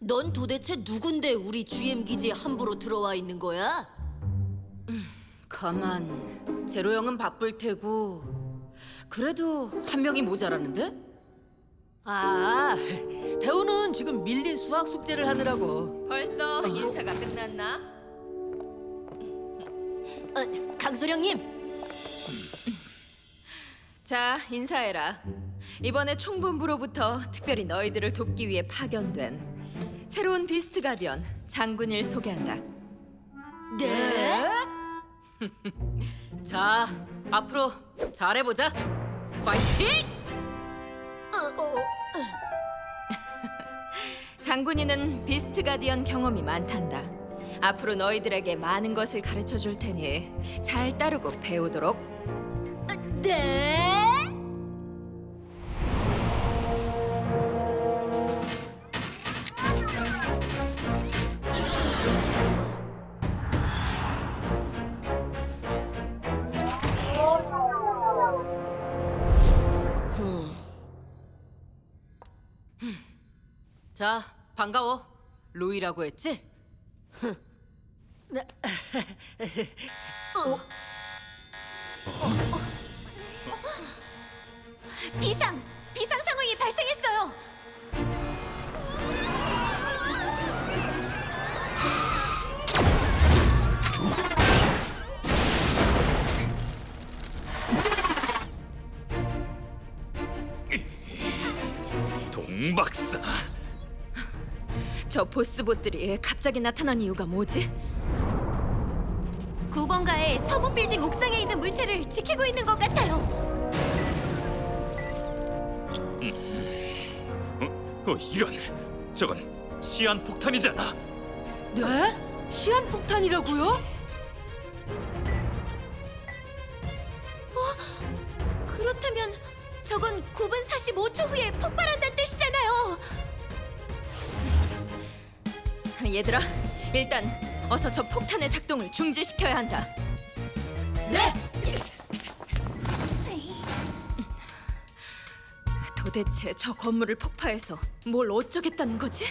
넌 도대체 누군데 우리 GM 기지에 함부로 들어와 있는 거야? 가만. 제로 형은 바쁠 테고. 그래도 한 명이 모자라는데? 아, 대우는 지금 밀린 수학 숙제를 하느라고. 벌써 인사가 끝났나? 어, 강소령님, 자, 인사해라. 이번에 총본부로부터 특별히 너희들을 돕기 위해 파견된 새로운 비스트 가디언 장군일 소개한다. 네? 자, 앞으로 잘해보자. 파이팅! 어, 어, 장군이는 비스트 가디언 경험이 많단다. 앞으로 너희들에게 많은 것을 가르쳐 줄 테니 잘 따르고 배우도록. 네? 자, 반가워. 루이라고 했지? 비상! 비상 상황이 발생했어요! 동박사 저 보스봇들이 갑자기 나타난 이유가 뭐지? 9번가의 서문 빌딩 옥상에 있는 물체를 지키고 있는 것 같아요. 어 이런 저건 시안 폭탄이잖아 네? 시한 폭탄이라고요? 어? 그렇다면 저건 9분 45초 후에 폭발한다는 뜻이잖아요. 얘들아, 일단 어서 저 폭탄의 작동을 중지시켜야 한다. 네! 도대체 저 건물을 폭파해서 뭘 어쩌겠다는 거지?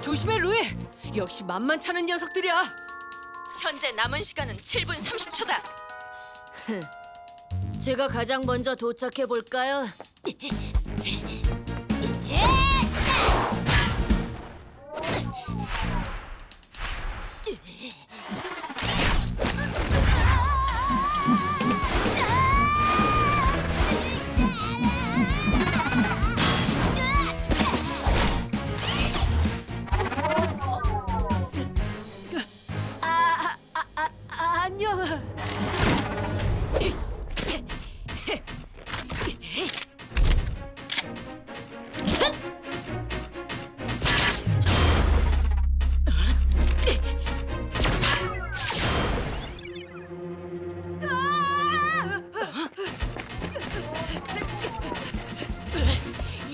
조심해, 루이! 역시 만만찮은 녀석들이야. 현재 남은 시간은 7분 30초다. 제가 가장 먼저 도착해 볼까요?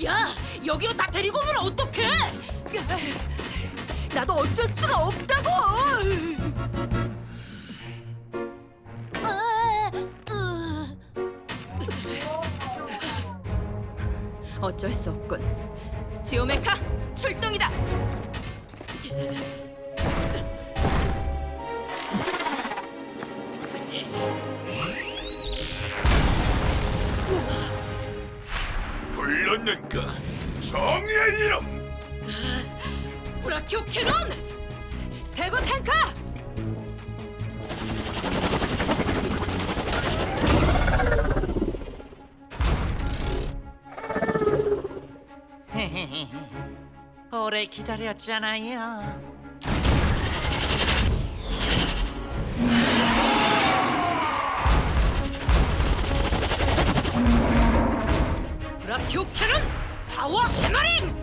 야, 여기로 다 데리고 오면 어떡해? 나도 어쩔 수가 없다고. 어쩔 수 없군. 지오메카 출동이다. 불렀는가 정의의 이름 브라키오 캐논! 스테고 탱크! 오래 기다렸잖아요. 브라키오 캐논 파워 해머링!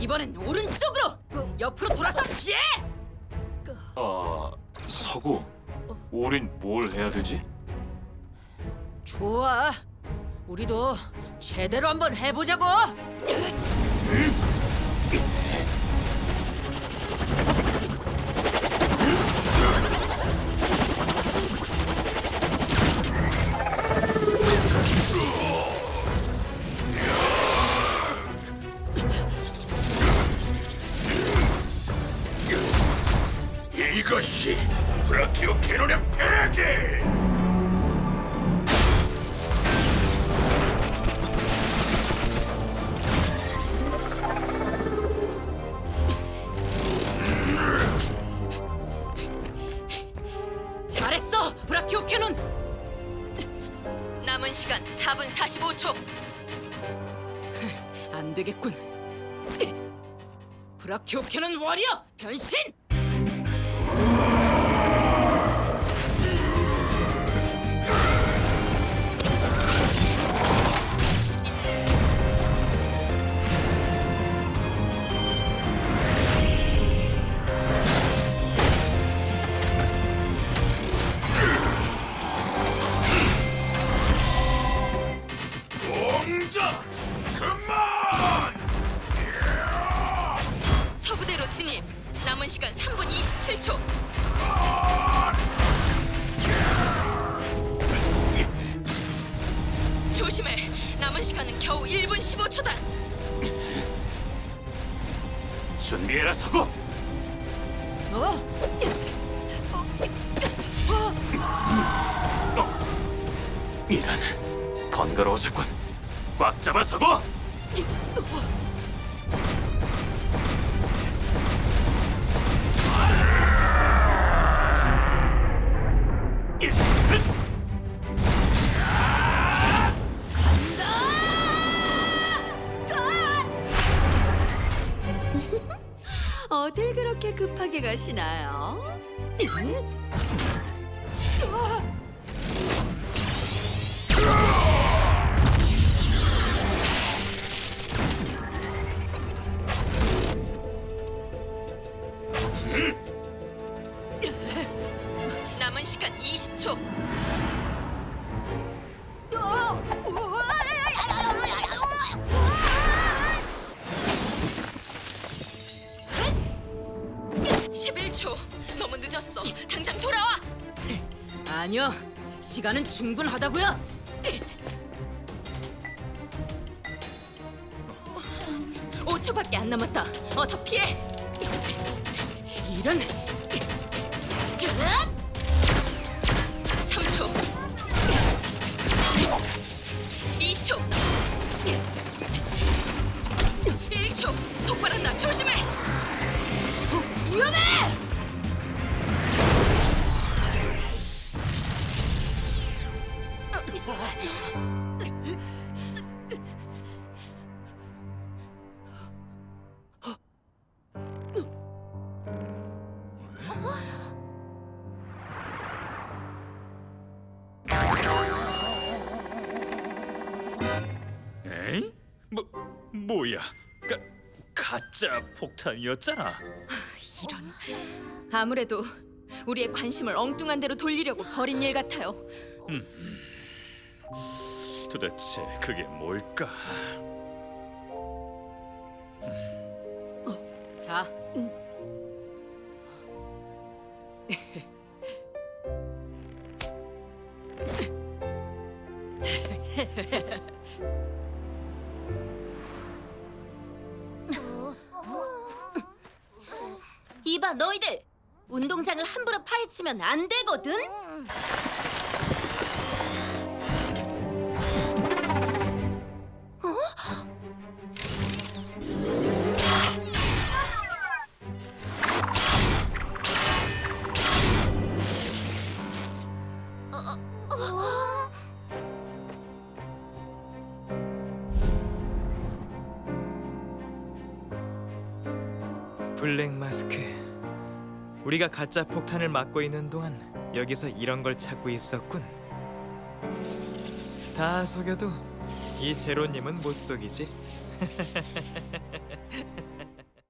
이번엔 오른쪽으로! 옆으로 돌아서 피해! 어, 서구. 우린 뭘 해야 되지? 좋아. 우리도 제대로 한번 해보자고. 45초. 안 되겠군. 브라키오 캐논 워리어 변신! 27초. 조심해. 남은 시간은 겨우 1분 15초다. 준비해라 서구! 어? 이런 번거로워졌군. 꽉 잡아 서구! 어딜 그렇게 급하게 가시나요? 남은 시간 20초. 너무 늦었어. 당장 돌아와. 아니요, 시간은 충분하다고요. 오초밖에안 남았다. 어서 피해. 이런 3초. 뭐야? 가, 가짜 폭탄이었잖아. 이런. 아무래도 우리의 관심을 엉뚱한 데로 돌리려고 벌인 일 같아요. 도대체 그게 뭘까? 자, 운동장을 함부로 파헤치면 안 되거든. 블랙 마스크. 우리가 가짜 폭탄을 막고 있는 동안 여기서 이런 걸 찾고 있었군. 다 속여도 이 제로님은 못 속이지.